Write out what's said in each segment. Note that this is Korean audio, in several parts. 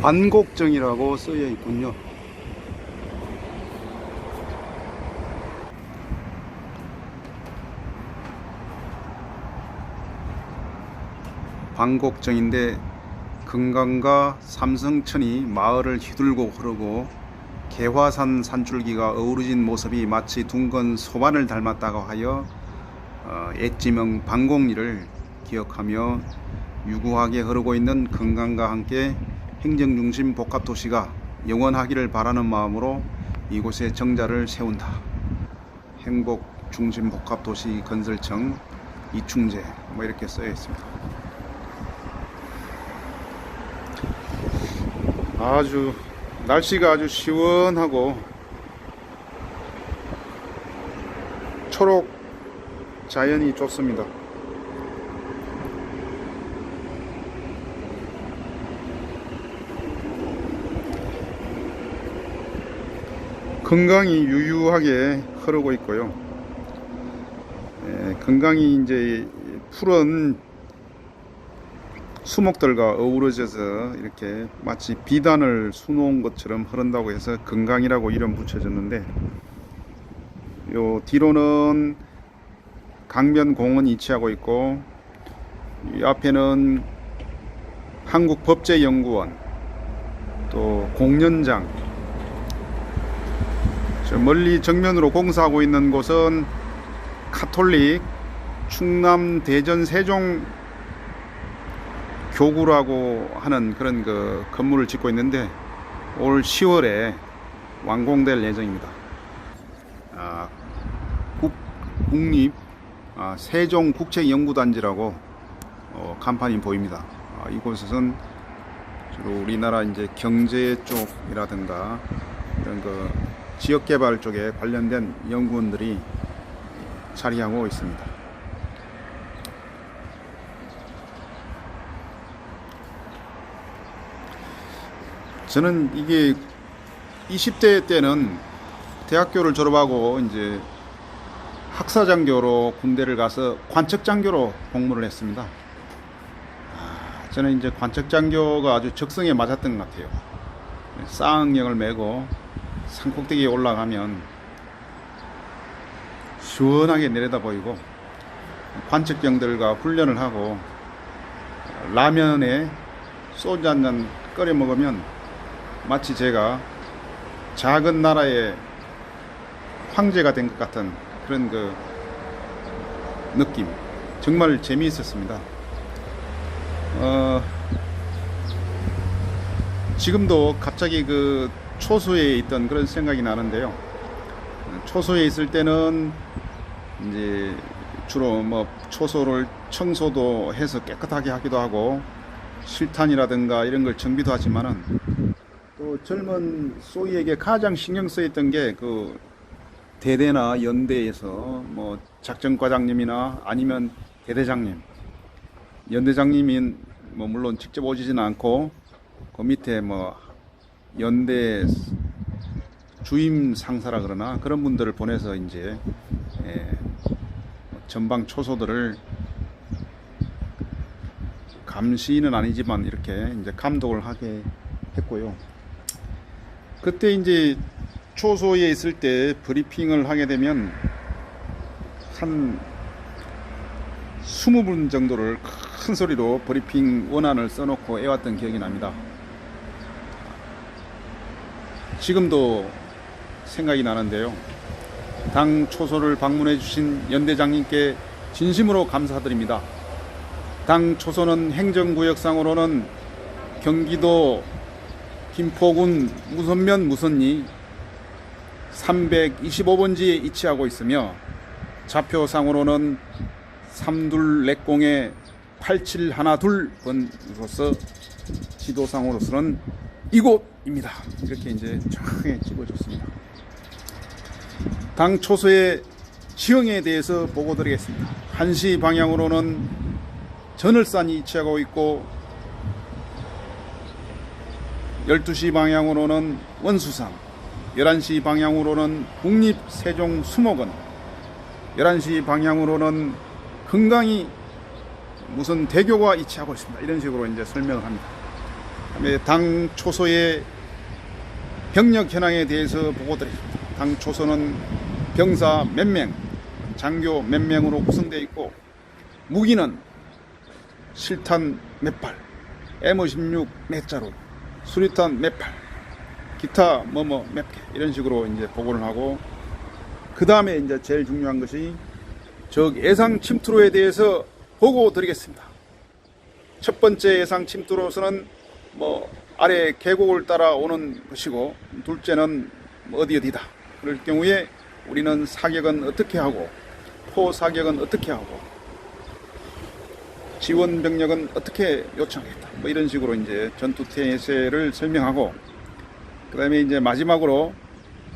반곡정이라고 쓰여 있군요. 반곡정인데 금강과 삼성천이 마을을 휘둘고 흐르고 개화산 산줄기가 어우러진 모습이 마치 둥근 소반을 닮았다고 하여 어, 엣지명 반곡리를 기억하며 유구하게 흐르고 있는 금강과 함께 행정 중심 복합 도시가 영원하기를 바라는 마음으로 이곳에 정자를 세운다. 행복 중심 복합 도시 건설청 이충재 뭐 이렇게 써여 있습니다. 아주 날씨가 아주 시원하고 초록 자연이 좋습니다. 건강이 유유하게 흐르고 있고요. 예, 건강이 이제 푸른 수목들과 어우러져서 이렇게 마치 비단을 수놓은 것처럼 흐른다고 해서 건강이라고 이름 붙여졌는데 요 뒤로는 강변공원이 위치하고 있고 이 앞에는 한국법제연구원 또 공연장 저 멀리 정면으로 공사하고 있는 곳은 카톨릭 충남 대전 세종 교구라고 하는 그런 그 건물을 짓고 있는데 올 10월에 완공될 예정입니다. 아, 국, 국립 아, 세종국책연구단지라고 어, 간판이 보입니다. 아, 이곳은 주로 우리나라 이제 경제 쪽이라든가 이런 그 지역 개발 쪽에 관련된 연구원들이 자리하고 있습니다. 저는 이게 20대 때는 대학교를 졸업하고 이제 학사장교로 군대를 가서 관측장교로 복무를 했습니다. 아, 저는 이제 관측장교가 아주 적성에 맞았던 것 같아요. 쌍역을 메고 산꼭대기에 올라가면 시원하게 내려다 보이고 관측병들과 훈련을 하고 라면에 소주 한 잔 끓여 먹으면 마치 제가 작은 나라의 황제가 된 것 같은 그런 그 느낌 정말 재미있었습니다. 어, 지금도 갑자기 그 초소에 있던 그런 생각이 나는데요. 초소에 있을 때는 이제 주로 뭐 초소를 청소도 해서 깨끗하게 하기도 하고 실탄이라든가 이런 걸 정비도 하지만은 또 젊은 소위에게 가장 신경 쓰였던 게 그 대대나 연대에서 뭐 작전과장님이나 아니면 대대장님 연대장님이 뭐 물론 직접 오시지는 않고 그 밑에 뭐 연대 주임 상사라 그러나 그런 분들을 보내서 이제 예, 전방 초소들을 감시는 아니지만 이렇게 이제 감독을 하게 했고요. 그때 이제 초소에 있을 때 브리핑을 하게 되면 한 20분 정도를 큰 소리로 브리핑 원안을 써놓고 애왔던 기억이 납니다. 지금도 생각이 나는데요. 당 초소를 방문해 주신 연대장님께 진심으로 감사드립니다. 당 초소는 행정구역상으로는 경기도 김포군 무선면 무선리 325번지에 위치하고 있으며 좌표상으로는 3240에 8712번으로서 지도상으로서는 이곳입니다. 이렇게 이제 정확하게 찍어줬습니다. 당 초소의 지형에 대해서 보고 드리겠습니다. 1시 방향으로는 전월산이 위치하고 있고 12시 방향으로는 원수산 11시 방향으로는 국립세종수목원 11시 방향으로는 금강이 무슨 대교가 위치하고 있습니다. 이런 식으로 이제 설명을 합니다. 그다음에 당 초소의 병력 현황에 대해서 보고드립니다. 당 초소는 병사 몇 명, 장교 몇 명으로 구성되어 있고 무기는 실탄 몇 발, M56 몇 자루, 수리탄 몇 발, 기타 뭐뭐 몇 개 이런 식으로 이제 보고를 하고 그 다음에 이제 제일 중요한 것이 적 예상 침투로에 대해서 보고 드리겠습니다. 첫 번째 예상 침투로서는 뭐 아래 계곡을 따라 오는 것이고 둘째는 뭐 어디 어디다. 그럴 경우에 우리는 사격은 어떻게 하고 포 사격은 어떻게 하고 지원 병력은 어떻게 요청하겠다. 뭐 이런 식으로 이제 전투 태세를 설명하고 그다음에 이제 마지막으로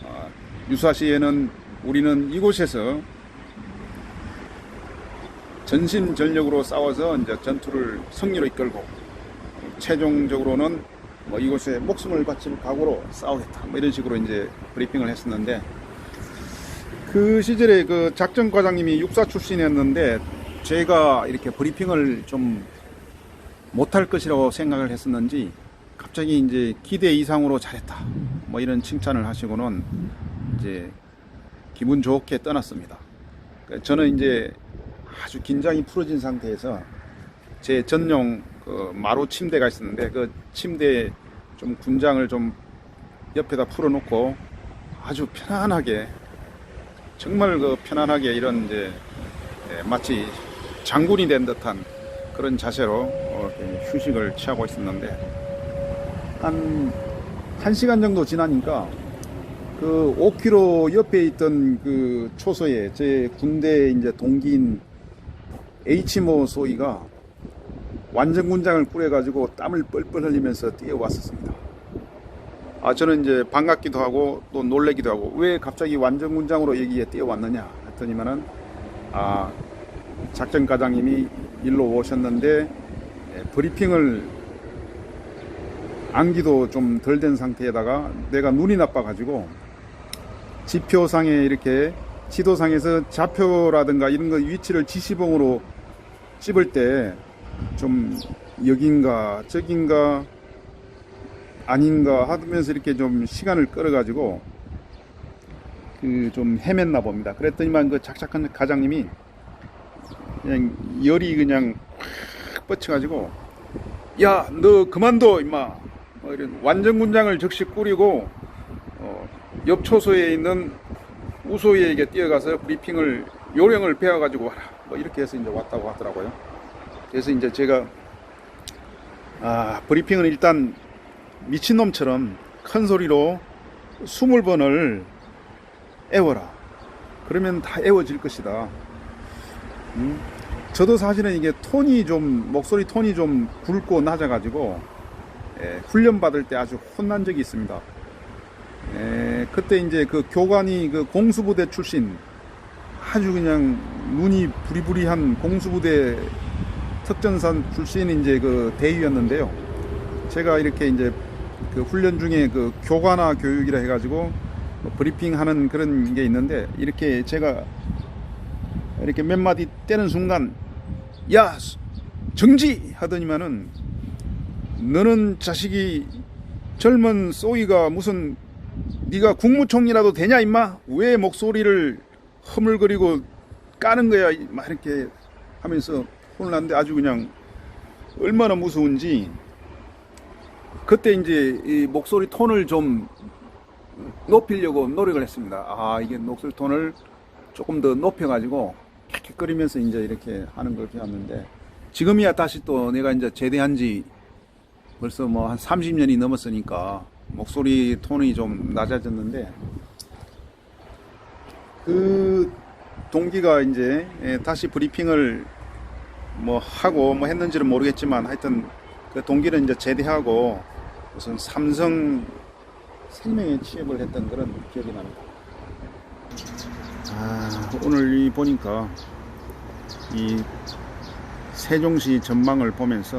어, 유사시에는 우리는 이곳에서 전심전력으로 싸워서 이제 전투를 승리로 이끌고 최종적으로는 뭐 이곳에 목숨을 바칠 각오로 싸우겠다. 뭐 이런 식으로 이제 브리핑을 했었는데 그 시절에 그 작전 과장님이 육사 출신이었는데 제가 이렇게 브리핑을 좀 못할 것이라고 생각을 했었는지 갑자기 이제 기대 이상으로 잘했다. 뭐 이런 칭찬을 하시고는 이제 기분 좋게 떠났습니다. 그러니까 저는 이제 아주 긴장이 풀어진 상태에서 제 전용 그 마루 침대가 있었는데 그 침대에 좀 군장을 좀 옆에다 풀어놓고 아주 편안하게 정말 그 편안하게 이런 이제 예, 마치 장군이 된 듯한 그런 자세로 어, 휴식을 취하고 있었는데 한 1시간 정도 지나니까 그 5km 옆에 있던 그 초소에 제 군대 이제 동기인 H모 소위가 완전 군장을 꾸려가지고 땀을 뻘뻘 흘리면서 뛰어왔었습니다. 아, 저는 이제 반갑기도 하고 또 놀래기도 하고 왜 갑자기 완전 군장으로 여기에 뛰어왔느냐 했더니만은 아, 작전 과장님이 일로 오셨는데 예, 브리핑을 안기도 좀 덜 된 상태에다가 내가 눈이 나빠가지고 지표상에 이렇게 지도상에서 좌표라든가 이런 거 위치를 지시봉으로 찝을 때 좀 여긴가 저긴가 아닌가 하면서 이렇게 좀 시간을 끌어가지고 그 좀 헤맸나 봅니다. 그랬더니만 그 작작한 과장님이 그냥 열이 그냥 확 뻗쳐가지고 야 너 그만둬 임마 뭐 이런 완전 군장을 즉시 꾸리고 어, 옆 초소에 있는 우소위에게 뛰어가서 브리핑을 요령을 배워가지고 와라 뭐 이렇게 해서 이제 왔다고 하더라고요. 그래서 이제 제가 아 브리핑은 일단 미친놈처럼 큰 소리로 20번을 애워라. 그러면 다 애워질 것이다. 음? 저도 사실은 이게 톤이 좀 목소리 톤이 좀 굵고 낮아가지고 예, 훈련 받을 때 아주 혼난 적이 있습니다. 예, 그때 이제 그 교관이 그 공수부대 출신 아주 그냥 눈이 부리부리한 공수부대 특전산 출신 이제 그 대위였는데요. 제가 이렇게 이제 그 훈련 중에 그 교관화 교육이라 해가지고 뭐 브리핑 하는 그런 게 있는데 이렇게 제가 이렇게 몇 마디 떼는 순간 야 정지! 하더니만은 너는 자식이 젊은 소이가 무슨 네가 국무총리라도 되냐 임마? 왜 목소리를 허물거리고 까는 거야? 막 이렇게 하면서 났는데 아주 그냥 얼마나 무서운지 그때 이제 이 목소리 톤을 좀 높이려고 노력을 했습니다. 아 이게 목소리 톤을 조금 더 높여가지고 킥킥거리면서 이제 이렇게 하는 걸 배웠는데 지금이야 다시 또 내가 이제 제대한 지 벌써 뭐 한 30년이 넘었으니까 목소리 톤이 좀 낮아졌는데 그 동기가 이제 예, 다시 브리핑을 뭐 하고 뭐 했는지는 모르겠지만 하여튼 그 동기는 이제 제대하고 무슨 삼성 생명에 취업을 했던 그런 기억이 납니다. 아, 오늘 이 보니까 이 세종시 전망을 보면서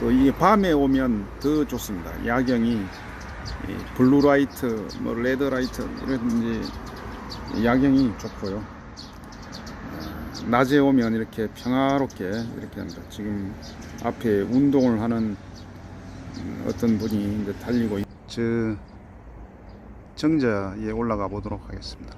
또 이게 밤에 오면 더 좋습니다. 야경이 이 블루라이트, 뭐 레드라이트 이런 이제 야경이 좋고요. 아, 낮에 오면 이렇게 평화롭게 이렇게 합니다. 지금 앞에 운동을 하는 음, 어떤 분이 이제 달리고 있- 저 정자에 올라가 보도록 하겠습니다.